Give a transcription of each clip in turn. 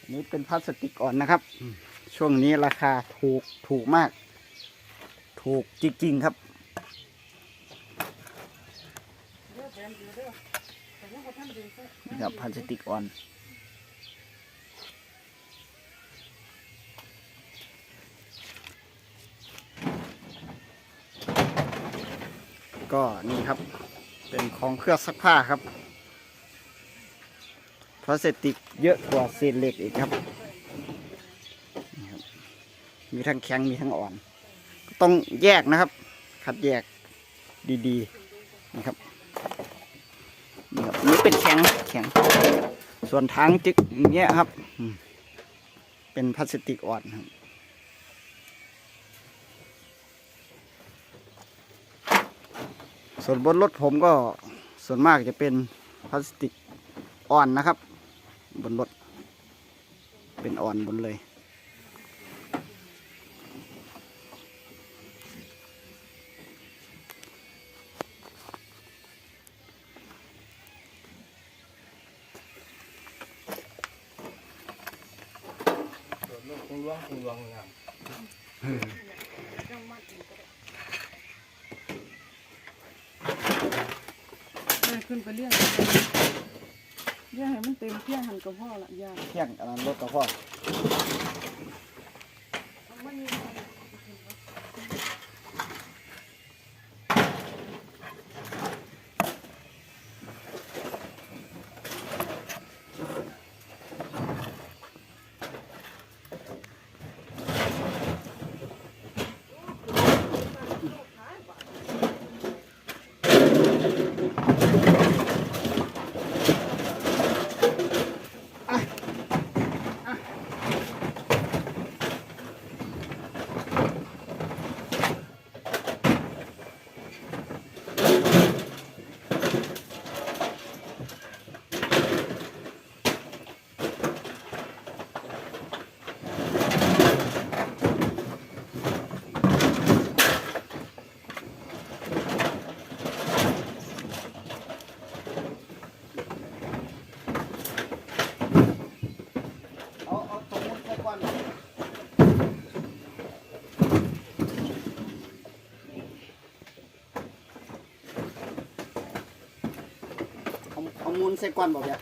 อันนี้เป็นพลาสติกอ่อนนะครับอืมช่วงนี้ราคาถูกถูกมาก ถูกจริงๆครับนี่ครับพลาสติกอ่อนก็นี่ครับ เป็นของเครื่องซักผ้าครับ พลาสติกเยอะกว่าเศษเหล็กอีกครับ มีทั้งแข็งมีทั้งอ่อน ต้องแยกนะครับ คัดแยกดีๆนะครับนี่ครับนี่เป็นแข็งแข็ง ส่วนทางจิกเงี้ยครับ เป็นพลาสติกอ่อนครับส่วนบนรถผมก็ส่วนมากจะเป็นพลาสติกอ่อนนะครับ บนรถ เป็นอ่อนบนเลย คงล้วงคงล้วงนะครับได้ขึ้นไปเรียก เรียกให้มันเต็มเที่ยงหันกับพ่อละยาเที่ยงอันนั้นรถกับพ่อเอา เอามูลใส่ก่อนบอกเนี่ย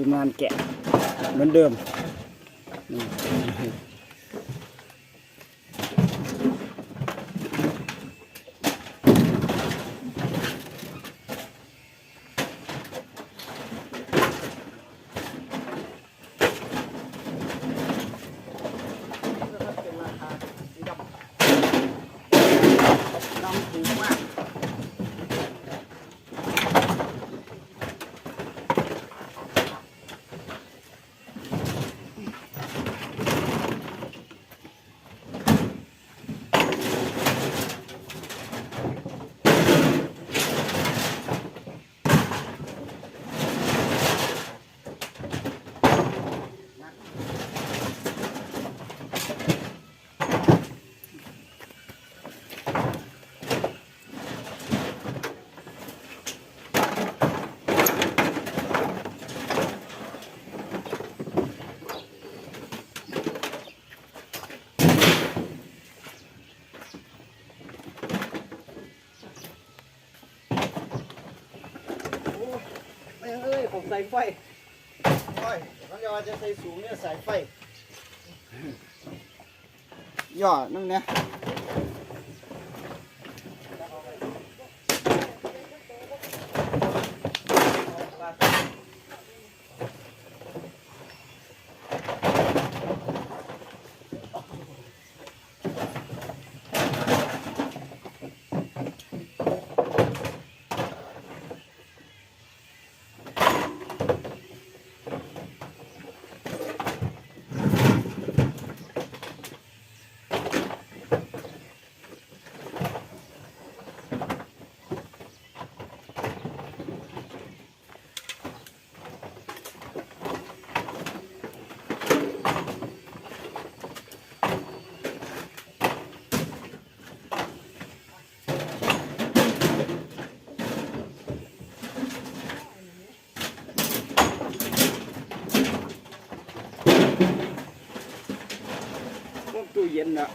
ทีมงานแกะเหมือนเดิมนี่ ผมสายไฟโอ้ยน้องยอจะใส่สูงเนี่ยสายไฟ ย่อนั่นเนี่ยปลา 我都赢了